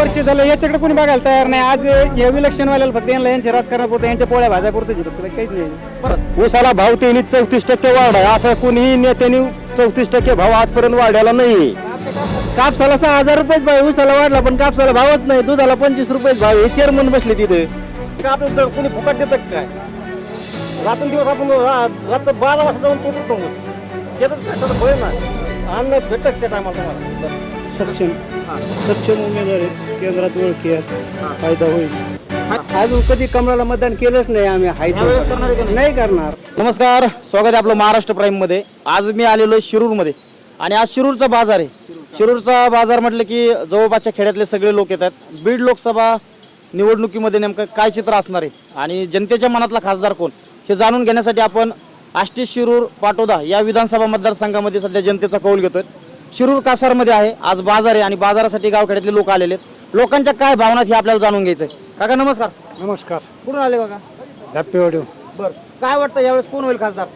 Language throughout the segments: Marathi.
वर्ष झालं याच्याकडे कोणी बघायला तयार नाही. आज या विलक्षण वाल्याला फक्त यांना यांच्या राजकारणापुरतं यांच्या पोळ्या भाज्या पुरतं फक्त काहीच नाही. ऊसाला भाव त्यांनी चौतीस टक्के वाढ असं कुणीही नेत्यांनी चौतीस टक्के भाव आजपर्यंत वाढलेला नाही. कापसाला सहा हजार रुपयेच भाव उसाला वाढला पण कापसाला भावच नाही. दुधाला पंचवीस रुपयेच भाव हे चेअरमन बसले तिथे. जर कुणी फुकट देतं काय? रात्र दिवस आपण रा- रात्र बारा वाजता जाऊन तो करतो त्याचं भय ना अन्न भेटत त्या टायमाला तुम्हाला. सक्षम. सक्षम उमेदवार आहेत. केंद्रात ओळखी आहेत. फायदा होईल. अजून कधी कमळाला मतदान केलंच नाही आम्ही. हाय नाही? करणार. नमस्कार. स्वागत आहे आपलं महाराष्ट्र प्राईममध्ये आज मी आलेलो आहे शिरूरमध्ये. आणि आज शिरूरचा बाजार आहे. शिरूरचा बाजार म्हटलं की जवळपासच्या खेड्यातले सगळे लोक येतात. बीड लोकसभा निवडणुकीमध्ये नेमकं काय चित्र असणार आहे? आणि जनतेच्या मनातला खासदार कोण? हे जाणून घेण्यासाठी आपण आष्टी शिरूर पाटोदा या विधानसभा मतदारसंघामध्ये सध्या जनतेचा कौल घेतोय. शिरूर कासारमध्ये आहे. आज बाजार आहे आणि बाजारासाठी गावखेड्यातले लोक आलेले आहेत. लोकांच्या काय भावना हे आपल्याला जाणून घ्यायचं आहे काका नमस्कार. नमस्कार. कुठून आले काका? धप्पेवाडी बरं. काय वाटतं यावेळेस कोण होईल खासदार?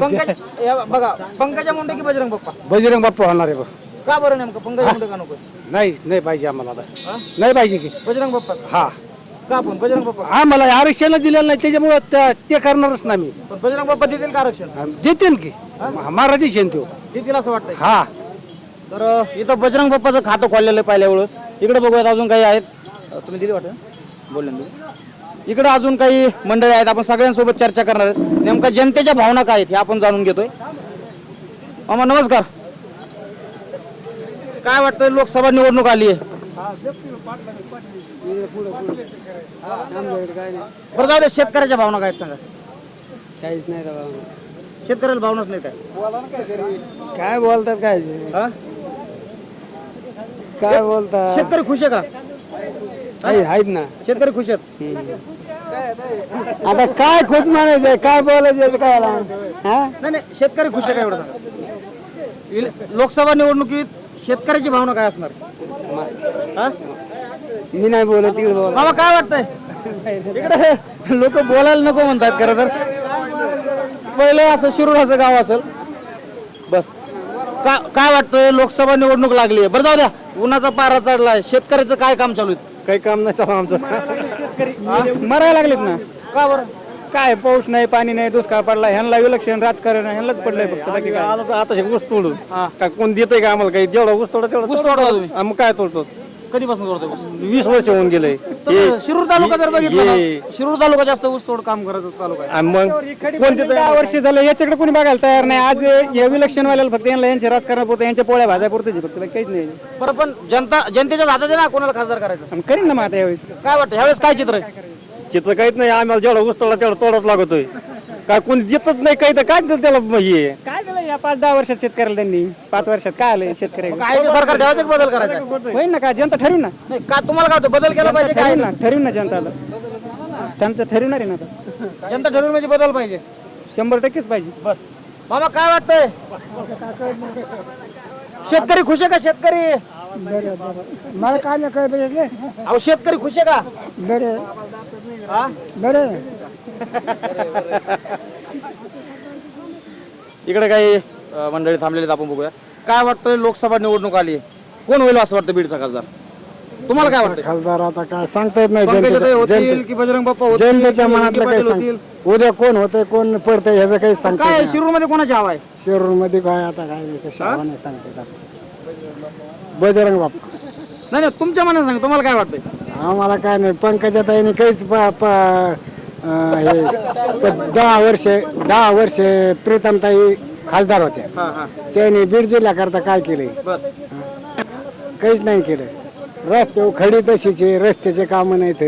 पंकज या बघा पंकजा मुंडे की बजरंग बाप्पा? बजरंग बाप्पा होणार आहे बघ. का बरं नेमकं? पंकजा मुंडे का नको? नाही नाही पाहिजे आम्हाला आता? नाही पाहिजे की. बजरंग बाप्पा? हा. का पण बजरंग बाप्पा? आम्हाला आरक्षण दिलेलं नाही त्याच्यामुळे त्या- ते करणारच ना मी पण बजरंग बाप्पा देतील का आरक्षण? देतील की. मराठी शेण तो. देतील असं वाटतंय हा. तर अं, इथं बजरंग बाप्पाचं खातं खोललेलं आहे पहिल्या वेळेस इकडे बघूयात अजून काही आहेत. अं, तुम्ही दिली वाटतं? बोलले ना तुम्ही. इकडे अजून काही मंडळी आहेत. आपण सगळ्यांसोबत चर्चा करणार आहेत. नेमका जनतेच्या भावना काय आहेत हे आपण जाणून घेतोय. मामा नमस्कार. काय वाटतंय? लोकसभा निवडणूक आली आहे बरं जाऊ दे शेतकऱ्याच्या भावना काय आहेत सांगा. काहीच नाही शेतकऱ्याला भावनाच नाही काय? काय बोलतात काय? हा? काय बोलतात शेतकरी खुश आहे का? आहेत ना. शेतकरी खुश आहेत. आता काय खुश म्हणायचं काय बोलायचं काय हा? नाही नाही शेतकरी खुश आहे का एवढं सांगा. इल- लोकसभा निवडणुकीत शेतकऱ्याची भावना काय असणार? हा? मी नाही बोलत तिकडे बोल. मामा काय वाटतंय? इकडे लोक बोलायला नको म्हणतात खरं तर. पहिले असं शिरूर असं गाव असेल. बर. का काय वाटतंय? लोकसभा निवडणूक लागली आहे. बरं जाऊ द्या. उन्हाचा पारा चढलाय. शेतकऱ्याचं काय काम चालू आहे? काही काम नाही चालू आमचं. मरायला लागलेत ना? का बरं? काय पाऊस नाही पाणी नाही दुष्काळ पडला ह्यांना विलक्षण राजकारण आहे, ह्यांनाच पडलंय फक्त बाकी काय? आता आता हे ऊस तोडून काय कोण देतंय का आम्हाला काही? जेवढा ऊस तोडा तेवढा ऊस तुम्ही? आम्ही काय तोडतो? कधीपासून करतोय ऊस? वीस वर्ष होऊन गेले शिरूर तालुका जर बघितला ना. शिरूर तालुका जास्त ऊस तोड काम करायचं तालुका. आहे मग कोणते दहा वर्ष झालं याच्याकडे कोणी बघायला तयार नाही. आज या विलक्षण वाल्याला फक्त यांना यांच्या राजकारणापुरतं यांच्या पोळ्या भाज्या पुरतं फक्त बाकी काहीच नाही. बरं पण जनता जनतेच्या हातात आहे ना कोणाला खासदार करायचं? आणि करीन ना मग आता यावेळेस. काय वाटतं? ह्यावेळेस काय चित्र आहे? चित्र काहीच नाही. आम्हाला जेवढा ऊस तोडा तेवढा तोडत लागतोय. काय कोणी देतच नाही काही तर काय देतं त्याला हे? काय झालं या पाच दहा वर्षात शेतकऱ्याला त्यांनी? पाच वर्षात काय आलं शेतकऱ्याला? काय ते सरकार ठेवायचं की बदल करायचा. होईल ना का? जनता ठरवून ना. नाही का तुम्हाला काय वाटतं बदल केला पाहिजे काय ना ठरवून ना जनताला. त्यांचं ठरवणार आहे ना आता. जनता ठरवून म्हणजे बदल पाहिजे. शंभर टक्केच पाहिजे. मामा काय वाटतंय? शेतकरी खुश आहे का शेतकरी? मला काय नाही काय पाहिजे अहो शेतकरी खुश आहे का? बरे. हा? बरे. इकडे काही मंडळी थांबलेली आपण बघूया. काय वाटतंय लोकसभा निवडणूक आली? कोण होईल असं वाटतं बीडचा खासदार? तुम्हाला काय वाटतं खासदार आता काय सांगता येत नाही जनतेच्या की बजरंग बाप्पा होतील जनतेच्या की मनातलं विखे काही पाटील होतील? सांग उद्या कोण होतंय कोण पडतंय ह्याचं काही सांगता काय येत नाही. शिरूरमध्ये कोणाची हवा आहे? शिरूरमध्ये काय आता काय नाही, कशी हवा नाही सांगता येत आता. बजरंग बाप्पा. नाही नाही तुमच्या मनात सांग तुम्हाला काय वाटतंय? आम्हाला काय नाही पंकजा ताईने काहीच प- प- अं, हे दहा वर्षे दहा वर्षे प्रीतमताई खासदार होत्या त्यांनी बीड जिल्ह्याकरता काय बर. काहीच नाही केलं. रस्ते खडी तशीच रस्त्याचे कामं नाहीत.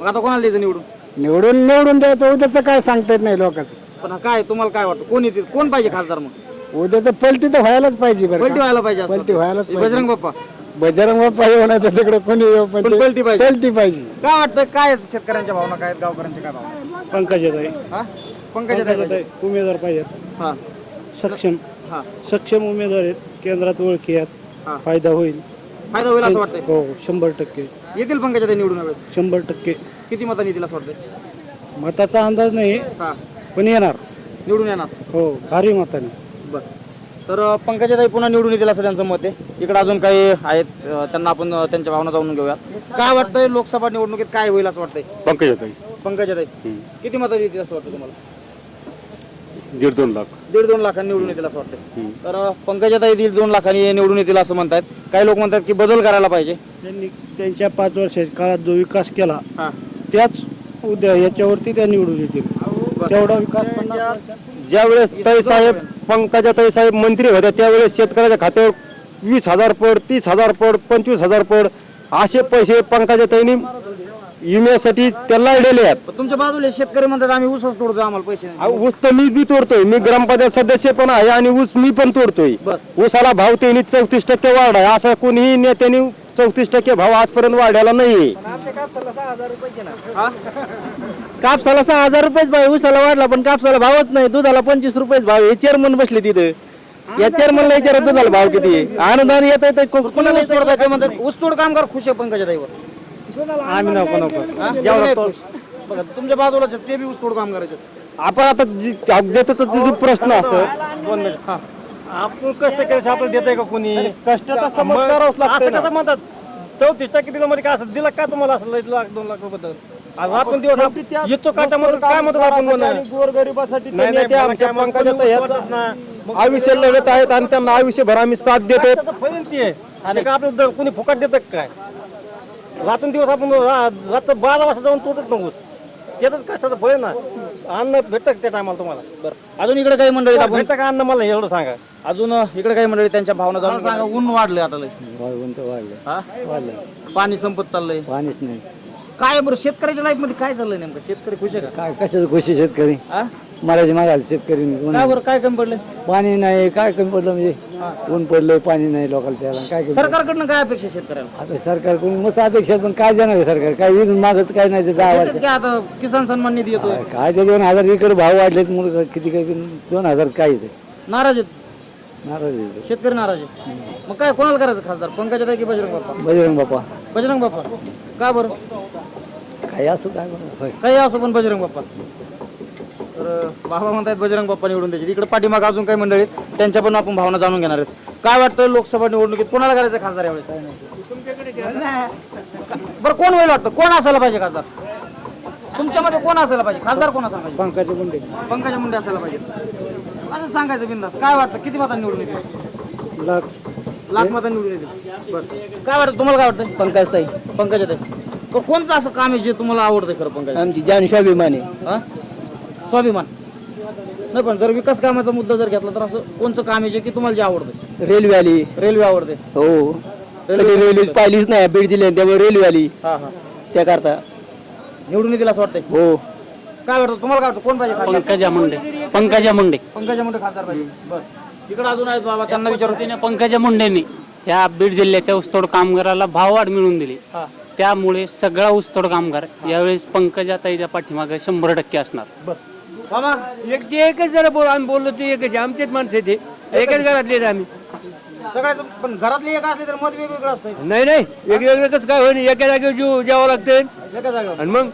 मग आता कोणाला द्यायचं निवडून? निवडून निवडून द्यायचं. उद्याचं काय सांगता येत नाही लोकांचं. पण काय तुम्हाला काय वाटतं? कोण येतील? कोण पाहिजे खासदार मग? उद्याचं पलटी तर व्हायलाच पाहिजे बरं पलटी? व्हायला पाहिजे पलटी व्हायलाच बजरंग बाप्पा. बजरंग नाही तर तिकडे कोणी येऊ पण पलटी पाहिजे. पलटी पाहिजे. काय वाटतं काय आहेत शेतकऱ्यांच्या भावना काय आहेत गावकऱ्यांच्या काय भावना? पंकजाताई हा? पंकजा पंकजाताई उमेदवार पाहिजेत. हा. सक्षम. हा. सक्षम उमेदवार आहेत. केंद्रात ओळखी हा. आहेत फायदा होईल. फायदा होईल असं वाटतंय. हो शंभर टक्के. येतील पंकजा निवडून यावेळेस? शंभर टक्के. किती मतांनी येतील असं वाटतंय मताचा अंदाज नाही हा. पण येणार. निवडून येणार. हो भारी मताने. बर. तर पंकजाताई पुन्हा निवडून येतील असं त्यांचं मत आहे. इकडे अजून काही आहेत अ, त्यांना आपण अ, त्यांच्या भावना जाणून घेऊया काय वाटतंय लोकसभा निवडणुकीत काय होईल असं वाटतंय? पंकजाताई. पंकजाताई किती मतं येतील असं वाटतं तुम्हाला? दीड दोन लाख. दीड दोन लाखांनी निवडून येतील असं वाटतंय. तर अ, पंकजाताई दीड दोन लाखांनी निवडून येतील असं म्हणतात काही लोक म्हणतात की बदल करायला पाहिजे. त्यांनी त्यांच्या पाच वर्षाच्या काळात जो विकास केला हा. त्याच उद्या याच्यावरती त्या निवडून येतील. तेवढा विकास ज्यावेळेस ताई साहेब पंकजा ताई साहेब मंत्री होत्या त्यावेळेस शेतकऱ्याच्या खात्यावर वीस हजार पड तीस हजार पड पंचवीस हजार पड असे पैसे पंकजा ताईंनी विम्यासाठी त्याला लाडलेले आहेत. पण तुमच्या बाजूला शेतकरी म्हणतात आम्ही ऊसच तोडतो आम्हाला पैसे नाही. अहो, ऊस तर मी बी तोडतोय. मी ग्रामपंचायत सदस्य पण आहे आणि ऊस मी पण तोडतोय. बर. ऊसाला भाव त्यांनी चौतीस टक्के वाढ आहे असं कोणीही नेत्यांनी चौतीस टक्के भाव आजपर्यंत वाढलेला नाहीये. कापसाला सहा हजार रुपयेच भाव आहे, ऊसाला वाढला पण कापसाला भावच नाही. दुधाला पंचवीस रुपयेच भाव आहे. चेअरमन बसले तिथे. या चेअरमनला विचारा दुधाला भाव किती आहे. अनुदान येत आहे म्हणतात? ऊसतोड कामगार खुश आहे पंकजाताईवर आम्ही नको नको. हा? बघा तुमच्या बाजूला ते बी ऊसतोड कामगार आहेत. आपण आता जी देताचा जो प्रश्न असं दोन मिनिट हा. आपण कष्ट केल्याचे आपल्याला देत आहे का कोणी? कष्ट तर समज करावंच लागतं कसं म्हणतात? चौतीस टक्के दिलं म्हणजे काय असं दिलं का तुम्हाला असं लई लाख दोन लाख रुपये तर? आपण दिवस आप- येतो काटामध्ये काय म्हणतो आपण गोरगरिबासाठी आमच्या पंकजात ह्याच आयुष्य लढत आहेत आणि त्यांना आयुष्यभर आम्ही साथ देतो आणि का आपलं कोणी फुकट देतं काय? रातून दिवस आपण रात्र बारा वाजता जाऊन तोडत नकोस त्याच कष्टाचं फळ ना. अन्न भेटत त्या टायमाला तुम्हाला? बरं. अजून इकडे काही मंडळी आपण भेटतं का अन्न मला एवढं सांगा. अजून इकडे काही मंडळी त्यांच्या भावना जाणून सांगा ऊन वाढले आता लय. हा? पाणी संपत चाललंय. पाणीच नाही. काय बरं शेतकऱ्याच्या लाईफमध्ये काय चाललंय नेमकं? शेतकरी खुश आहे का? काय कशाचं खुशी शेतकरी? हा? मराठी मागायला शेतकरी. काय बरं काय कमी पडलंय पाणी नाही काय कमी पडलं म्हणजे? ऊन पडलंय पाणी नाही लोकांना त्याला काय कमी सरकारकडनं काय अपेक्षा आहे शेतकऱ्याला? आता सरकारकडून मस्त अपेक्षा पण काय देणार आहे सरकार? काय इथून मागत काय नाही ते देतात की आता किसान सन्मान निधी येतोय. काय ते दोन हजार इकडे भाव वाढलेत म्हणून किती काय दोन हजार काय ते? नाराज आहेत. नाराज आहे ते. शेतकरी नाराज आहेत. मग काय कोणाला करायचं खासदार? पंकजा की बजरंग बाप्पा? बजरंग बाप्पा. बजरंग बाप्पा. का बरं? काय असो काय होय. काही असो पण बजरंग बाप्पा. तर बाबा म्हणतात बजरंग बाप्पा निवडून द्यायचे. इकडे पाठीमाग अजून काही मंडळी आहेत, त्यांच्या पण आपण भावना जाणून घेणार आहेत. काय वाटतं लोकसभा निवडणुकीत कोणाला करायचं खासदार यावेळेस? बरं कोण होईल वाटतं? कोण असायला पाहिजे खासदार? तुमच्यामध्ये कोण असायला पाहिजे? खासदार कोण असायला पाहिजे? पंकजा मुंडे. पंकजा मुंडे असायला पाहिजे. असं सांगायचं बिंदास. काय वाटतं? किती मतांनी निवडून येतील? लाख. लाख मतांनी निवडून येतील. बरं. काय वाटतं? तुम्हाला काय वाटतं पंकज ताई पंकजा ताई कोणचं असं काम आहे जे तुम्हाला आवडतं खरं पंकजा? आमची जान स्वाभिमानी हा? स्वाभिमान. नाही पण जर विकास कामाचा मुद्दा जर घेतला तर असं कोणचं काम आहे जे की तुम्हाला जे आवडतं? रेल्वे आली रेल्वे आवडते. हो. कधी रेल्वे पाहिलीच नाही बीड जिल्ह्यात त्यामुळे रेल्वे आली हा हा. त्या करता निवडून येतील असं वाटतंय? हो. काय वाटतं? तुम्हाला काय वाटतं? कोण पाहिजे खासदार? पंकजा मुंडे. पंकजा मुंडे. पंकजा मुंडे खासदार पाहिजे. बरं. इकडे अजून आहेत बाबा त्यांना विचारू. तिने पंकजा मुंडेंनी या बीड जिल्ह्याच्या ऊसतोड कामगाराला भाववाढ मिळवून दिली. हा. त्यामुळे सगळा ऊसतोड कामगार यावेळेस पंकजा ताईच्या पाठीमागे शंभर टक्के असणार. मामा एक ते एकच जरा बोल आम्ही बोललो ते एकच आहे. आमचेच माणसं आहे ते. एकच घरातले आहेत आम्ही. सगळ्याचं पण घरातले एक असले तर मत वेगवेगळं असतं नाही नाही. वेगवेगळं कसं काय होईल एका जागेवर जीव जेवावं लागते एका जागेवर. आणि मग?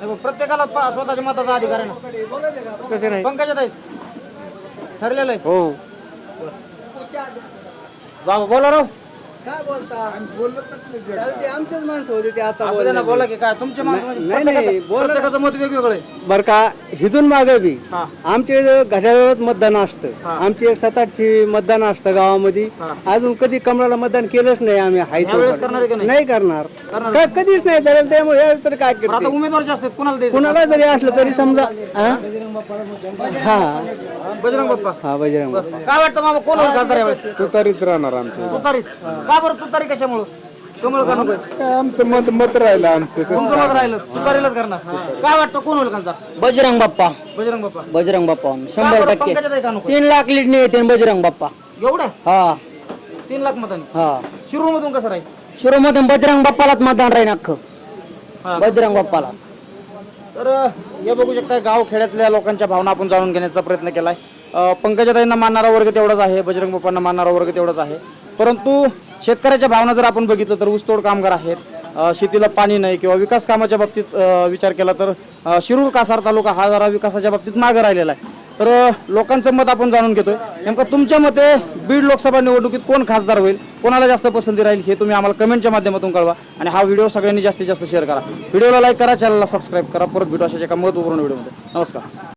नाही प्रत्येकाला पा- स्वतःच्या मताचा अधिकार आहे ना. कसं नाही. पंकजा ताई ठरलेलं आहे. हो. बाबा बोला राव. आमचेच माणसं होते ते आता असू बोला की काय तुमचे माणसं म्हणजे नाही, नाही, प्रत्येकाचं- बोला ना. प्रत्येकाचं मत वेगवेगळं आहे. बर का हिथून मागे बी हा. आमचे घड्याळात मतदान असतं आमची एक सात आठशे मतदान असतं गावामध्ये. अजून कधी कमळाला मतदान केलंच नाही आम्ही हाय यावेळेस करणार आहे का नाही? नाही करणार. का- कधीच नाही धरेल त्यामुळे तर काय पण आता करते उमेदवार जास्त आहेत कोणाला द्यायचं? कुणाला जरी असलं तरी समजा हा? हा. बजरंग बाप्पा. हा बजरंग बाप्पा. काय वाटतं मामा कोण होईल खासदार यावेळेस? तुतारीच राहणार आमचे तुतारीच. का बरं तुतारी कशामुळं? कमळ का नको? आमचं मत मत राहिलं आमचं तुमचं मत राहिलं? तुतारीलाच करणार. काय वाटतं कोण होईल खासदार? बजरंग बाप्पा. बजरंग बाप्पा. बजरंग बाप्पा. का शंभर टक्के. पंकजाताई का नको? तीन लाख लीड येते बजरंग बाप्पा. एवढ्या हा. तीन लाख मतांनी? हा. शिरूर मधून कसं राहील? शिरोमधून बजरंग बाप्पालाच मतदान राहील अख्खं. हा. बजरंग बाप्पाला. तर हे बघू शकता गाव खेड्यातल्या लोकांच्या भावना आपण जाणून घेण्याचा प्रयत्न केलाय. अ, पंकजाताईंना मानणारा वर्ग तेवढाच आहे बजरंग बाप्पांना मानणारा वर्ग तेवढाच आहे. परंतु शेतकऱ्याच्या भावना जर आपण बघितलं तर ऊसतोड कामगार आहेत शेतीला पाणी नाही किंवा विकास कामाच्या बाबतीत विचार केला तर शिरूर कासार तालुका हा जरा विकासाच्या बाबतीत मागे राहिलेला आहे. तर लोकांचं मत आपण जाणून घेतोय. नेमकं तुमच्या मते बीड लोकसभा निवडणुकीत कोण खासदार होईल कोणाला जास्त पसंती राहील हे तुम्ही आम्हाला कमेंटच्या माध्यमातून कळवा आणि हा व्हिडिओ सगळ्यांनी जास्तीत जास्त शेअर करा. व्हिडिओला लाईक करा चॅनलला सबस्क्राईब करा. परत भेटू अशा एका महत्त्वपूर्ण व्हिडिओमध्ये. नमस्कार.